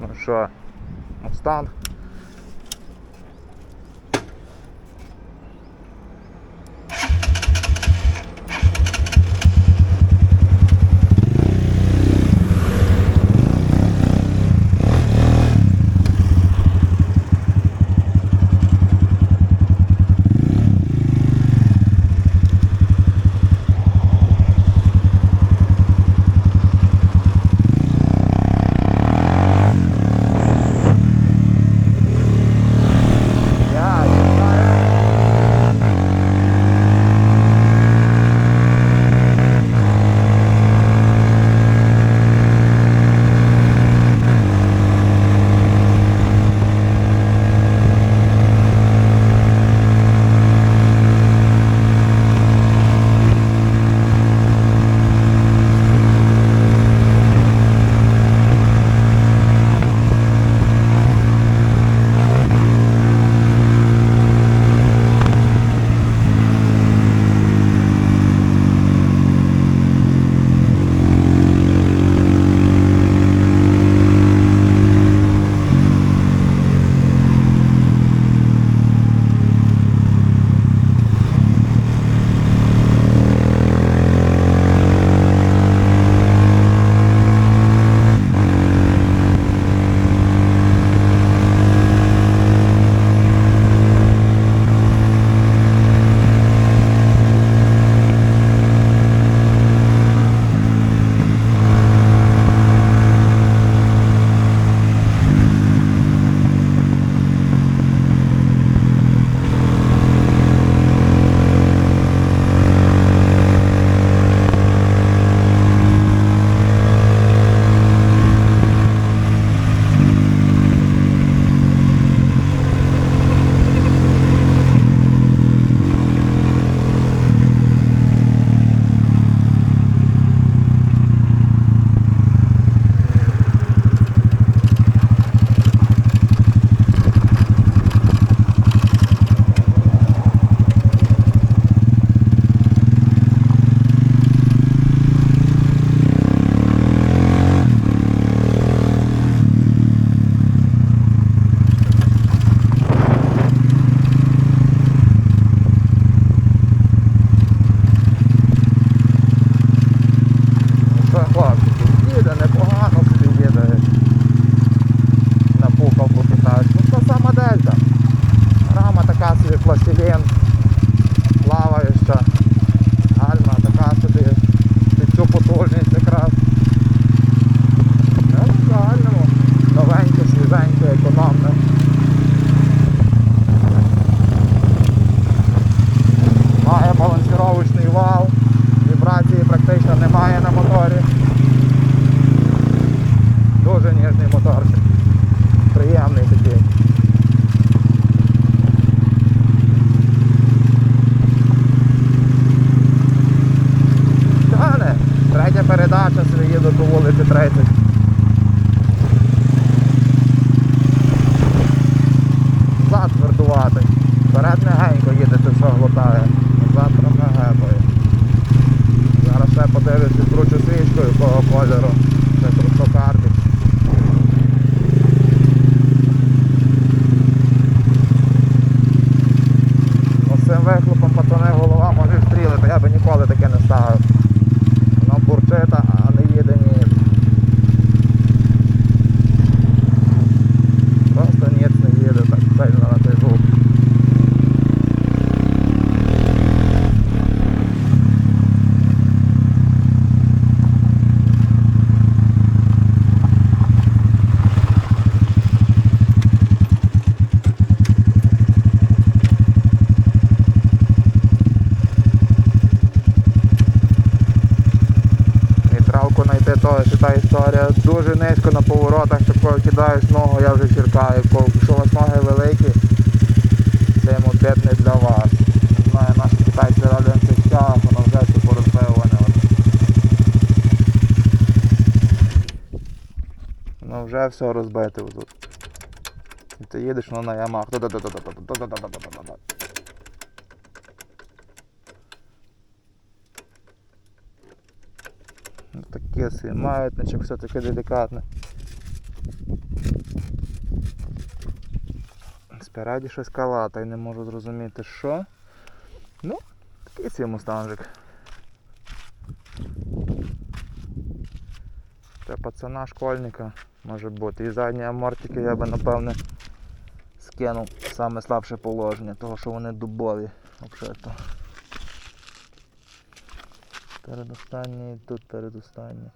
Ну що, Мустанг. Дуже ніжний моторчик. Приємний такий. Тяне. Третя передача собі їду до вулиці 30. Зад твердуватий. Вперед мягенько Нейтралку знайти то ще та історія. Дуже низько на поворотах, що коли кидаєш ногу, я вже черкаю. Якщо у вас ноги великі, цей мопед не для вас. Знаю, наші китайці роблять цих стяг, воно вже все порозбиване. Воно вже все розбите отут. І ти їдеш воно на ямах. Мають маятничок, все таке делікатне. Спираді щось калата і не можу зрозуміти що. Ну, такий цей мустанжик. Та пацана школьника може бути. І задні амортики я би напевне скинув саме слабше положення, того що вони дубові. Взагалі. Передостанній тут передостанній.